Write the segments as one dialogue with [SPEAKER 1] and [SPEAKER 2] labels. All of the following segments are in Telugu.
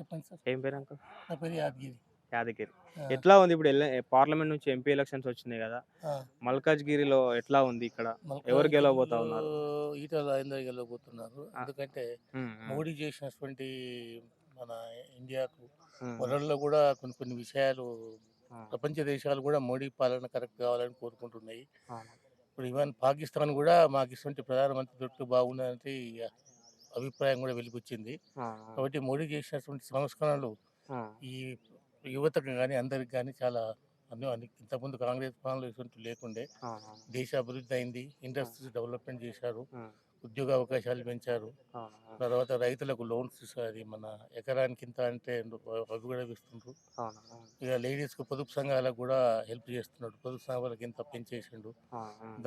[SPEAKER 1] చెప్పండి సార్.
[SPEAKER 2] ఏం పేరు అంకుల్?
[SPEAKER 1] నా పేరు యాదగిరి.
[SPEAKER 2] యాదగిరి. ఎట్లా ఉంది ఇప్పుడు పార్లమెంట్ నుంచి ఎంపీ ఎలక్షన్స్ వచ్చినాయి కదా. మల్కాజ్గిరిలో ఎట్లా ఉంది ఇక్కడ? ఎవరు గెలవబోతా ఉన్నారు?
[SPEAKER 1] ఈటల రాజేందర్ గెలవబోతున్నారు. ఎందుకంటే మోడీ చేసినటువంటి మన ఇండియాకు వరల్డ్లో కూడా కొన్ని కొన్ని విషయాలు ప్రపంచ దేశాలు కూడా మోడీ పాలన కరెక్ట్ కావాలని కోరుకుంటున్నాయి. ఇప్పుడు ఈవెన్ పాకిస్తాన్ కూడా మాకు ఇటువంటి ప్రధానమంత్రి దొరికి బాగుండదని అభిప్రాయం కూడా వెలికొచ్చింది కాబట్టి మోడీ చేసినటువంటి సంస్కరణలు ఈ యువతకు కానీ అందరికి కానీ చాలా అన్ని ఇంతకుముందు కాంగ్రెస్ పాలనలో ఇటువంటి లేకుండే దేశ అభివృద్ధి అయింది ఇండస్ట్రీస్ డెవలప్మెంట్ చేశారు. ఉద్యోగ అవకాశాలు పెంచారు తర్వాత రైతులకు లోన్స్ అది మన ఎకరానికి ఇంత అంటే అవి కూడా ఇస్తుండ్రు ఇక లేడీస్కి పొదుపు సంఘాలకు కూడా హెల్ప్ చేస్తున్నాడు. పొదుపు సంఘాలకు ఇంత పెంచేసిండు.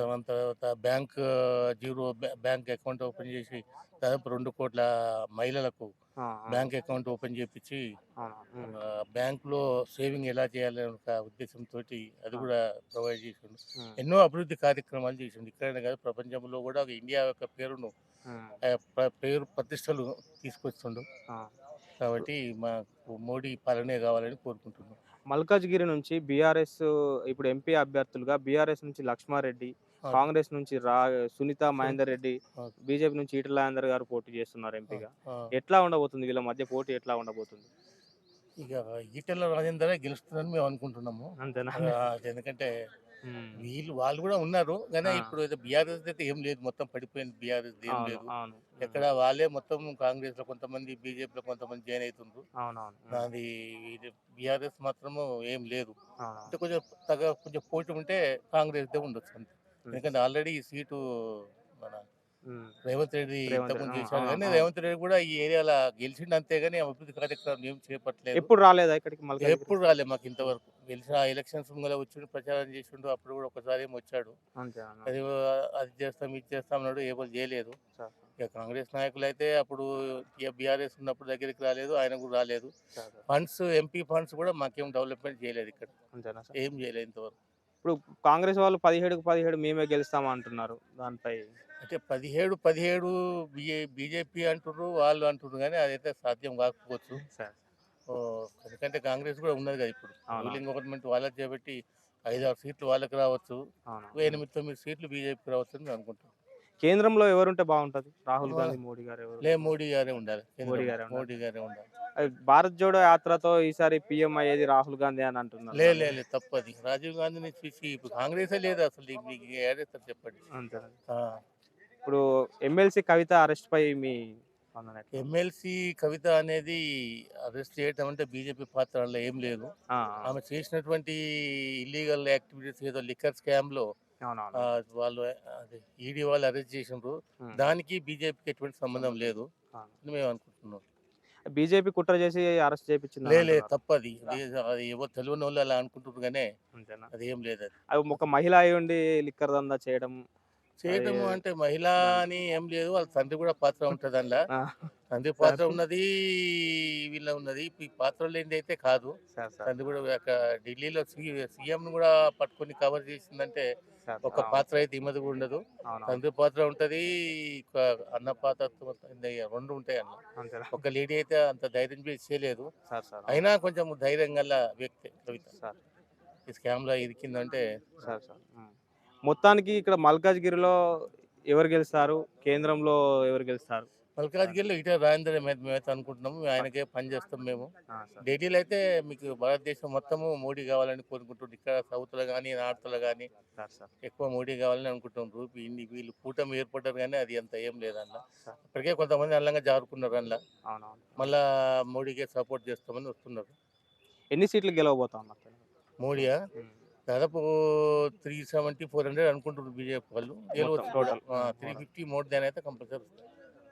[SPEAKER 1] దాని తర్వాత bank zero bank account open చేసి దాదాపు రెండు కోట్ల మహిళలకు బ్యాంక్ అకౌంట్ ఓపెన్ చేపించి
[SPEAKER 2] ఆ, ఉమ్,
[SPEAKER 1] బ్యాంకులో సేవింగ్ ఎలా చేయాలనే ఒక ఉద్దేశంతో అది కూడా ప్రొవైడ్ చేసిండు. ఎన్నో అభివృద్ధి కార్యక్రమాలు చేసిండు. ఇక్కడనే కాదు ప్రపంచంలో కూడా ఒక ఇండియా యొక్క పేరును ప్ర- పేరు ప్రతిష్టలు తీసుకొస్తుండు. కాబట్టి మాకు మోడీ పాలనే కావాలని కోరుకుంటున్నాం.
[SPEAKER 2] మల్కాజ్గిరి నుంచి బీఆర్ఎస్ ఇప్పుడు ఎంపీ అభ్యర్థులుగా బీఆర్ఎస్ నుంచి లక్ష్మారెడ్డి. కాంగ్రెస్ నుంచి రా సునీత మహేందర్ రెడ్డి. బీజేపీ నుంచి ఈటల రాజేందర్ గారు పోటీ చేస్తున్నారు ఎంపీగా. ఎట్లా ఉండబోతుంది? వీళ్ళ మధ్య పోటీ ఎట్లా ఉండబోతుంది?
[SPEAKER 1] ఇక ఈటెల రాజేందరే గెలుస్తుందని మేము అనుకుంటున్నాము.
[SPEAKER 2] అంతేనా?
[SPEAKER 1] ఎందుకంటే. వీళ్ళు వాళ్ళు కూడా ఉన్నారు. కానీ. ఇప్పుడు బీఆర్ఎస్ అయితే ఏం లేదు. మొత్తం పడిపోయింది బీఆర్ఎస్ ఏం లేదు. ఎక్కడ వాళ్ళే మొత్తం కాంగ్రెస్లో కొంతమంది బీజేపీలో కొంతమంది జాయిన్ అవుతుండ్రు. అది బీఆర్ఎస్ మాత్రము ఏం లేదు. అంటే కొంచెం తగ్గ కొంచెం పోటీ ఉంటే కాంగ్రెస్ దే ఉండొచ్చు అంతే. ఎందుకంటే ఆల్రెడీ ఈ సీటు మన. రేవంత్ రెడ్డి ఇంతకుముందు చేశారు కానీ. రేవంత్ రెడ్డి కూడా ఈ ఏరియాలో గెలిచిండు అంతేగాని అభివృద్ధి కార్యక్రమం ఏం చేపట్టలేదు.
[SPEAKER 2] ఎప్పుడు రాలేదా ఇక్కడికి
[SPEAKER 1] ఎప్పుడు రాలే మాకు ఇంతవరకు. గెలిచిన ఎలక్షన్స్ ముంగల వచ్చిండు ప్రచారం చేసిండు అప్పుడు కూడా ఒకసారి ఏమో వచ్చాడు. అది అది చేస్తాం ఇది చేస్తాం అన్నాడు ఏమో చేయలేదు. ఇక కాంగ్రెస్ నాయకులు అయితే అప్పుడు బీఆర్ఎస్ ఉన్నప్పుడు దగ్గరికి రాలేదు ఆయన కూడా రాలేదు. ఫండ్స్ ఎంపీ ఫండ్స్ కూడా మాకేం డెవలప్మెంట్ చేయలేదు ఇక్కడ. ఏం చేయలేదు ఇంతవరకు.
[SPEAKER 2] ఇప్పుడు కాంగ్రెస్ వాళ్ళు పదిహేడుకు పదిహేడు మేమే గెలుస్తాం అంటున్నారు దానిపై.
[SPEAKER 1] అంటే పదిహేడు పదిహేడు బిజే బీజేపీ అంటున్నారు వాళ్ళు అంటున్నారు కానీ అదైతే సాధ్యం కాకపోవచ్చు.
[SPEAKER 2] సరే.
[SPEAKER 1] ఎందుకంటే కాంగ్రెస్ కూడా ఉన్నది కదా ఇప్పుడు. రూలింగ్ గవర్నమెంట్ వాళ్ళకి చేపట్టి ఐదు ఆరు సీట్లు వాళ్ళకి రావచ్చు. ఎనిమిది తొమ్మిది సీట్లు బీజేపీకి రావచ్చు అని మేము అనుకుంటున్నాం.
[SPEAKER 2] కేంద్రంలో ఎవరుంటే బాగుంటది? రాహుల్ గాంధీ మోడీ గారు ఎవరు?
[SPEAKER 1] లే మోడీ గారే ఉండాలి.
[SPEAKER 2] మోడీ గారే ఉండాలి.
[SPEAKER 1] మోడీ గారే ఉండాలి.
[SPEAKER 2] అది భారత్ జోడో యాత్రతో ఈసారి పిఎం అయ్యేది రాహుల్ గాంధీ అని అంటున్నారు.
[SPEAKER 1] లే లే లే తప్పది. రాజీవ్ గాంధీని చూసి ఇప్పుడు కాంగ్రెసే లేదు అసలు. మీకు ఏడేస్తారు చెప్పండి. ఆ,
[SPEAKER 2] ఇప్పుడు ఎమ్మెల్సీ కవిత అరెస్ట్ పై మీ స్పందన ఎట్లా?
[SPEAKER 1] ఎమ్మెల్సీ కవిత అనేది అరెస్ట్ చేయటం అంటే బీజేపీ పాత్ర అందులో ఏం లేదు.
[SPEAKER 2] ఆ,
[SPEAKER 1] ఆమె చేసినటువంటి ఇల్లీగల్ యాక్టివిటీస్ ఏదో లిక్కర్ స్కామ్లో వాళ్ళు అదే ఈడీ వాళ్ళు అరెస్ట్ చేసినారు. దానికి బీజేపీకి ఎటువంటి సంబంధం లేదు. అని మేము అనుకుంటున్నాం.
[SPEAKER 2] బీజేపీ కుట్ర చేసి అరెస్ట్ చేయించింది
[SPEAKER 1] లే లే తప్పది. అది ఎవరు తెలియని వాళ్ళు అలా అనుకుంటున్నారు కానీ అది ఏం లేదు అది.
[SPEAKER 2] ఒక మహిళ అయి ఉండి లిక్కర్ దందా చేయడం అది-
[SPEAKER 1] అంటే మహిళ అని ఏం లేదు. వాళ్ళ తండ్రి కూడా పాత్ర ఉంటుంది అందులో తండ్రి పాత్ర. ఉన్నది వీళ్ళ ఉన్నది. ఈ పాత్ర లేనిది అయితే కాదు. తండ్రి కూడా ఢిల్లీలో సీఎం కూడా పట్టుకొని కవర్ చేసిందంటే ఒక పాత్ర అయితే ఈమెది కూడా ఉండదు. తండ్రి పాత్ర ఉంటది అన్న పాత్ర రెండు ఉంటాయి అన్న ఒక లేడీ అయితే అంత ధైర్యం చేయలేదు. అయినా కొంచెం ధైర్యం గల వ్యక్తి కవిత.
[SPEAKER 2] సరే.
[SPEAKER 1] ఈ స్కామ్లో ఇరికిందంటే
[SPEAKER 2] సరే సరే ఉమ్. మొత్తానికి ఇక్కడ మల్కాజ్గిరిలో ఎవరు గెలుస్తారు? కేంద్రంలో ఎవరు గెలుస్తారు?
[SPEAKER 1] మల్కాజ్గిరిలో ఇటే రాజేంద్ర మేమైతే అనుకుంటున్నాము. ఆయనకే పని చేస్తాం మేము. ఢిల్లీలో అయితే మీకు భారతదేశం మొత్తము మోడీ కావాలని కోరుకుంటున్నారు ఇక్కడ సౌత్లో కానీ నార్త్లో కానీ ఎక్కువ మోడీ కావాలని అనుకుంటున్నారు ఇన్ని వీళ్ళు కూటమి ఏర్పడ్డారు కానీ అది అంత ఏం లేదన్న. ఇప్పటికే కొంతమంది అల్లంగా జారుకున్నారు అందులో మళ్ళా మోడీకే సపోర్ట్ చేస్తామని వస్తున్నారు.
[SPEAKER 2] ఎన్ని సీట్లు గెలవబోతా
[SPEAKER 1] మోడీయా. దాదాపు త్రీ సెవెంటీ ఫోర్ హండ్రెడ్ అనుకుంటున్నారు బీజేపీ వాళ్ళు. త్రీ ఫిఫ్టీ మోర్ దాని అయితే compulsory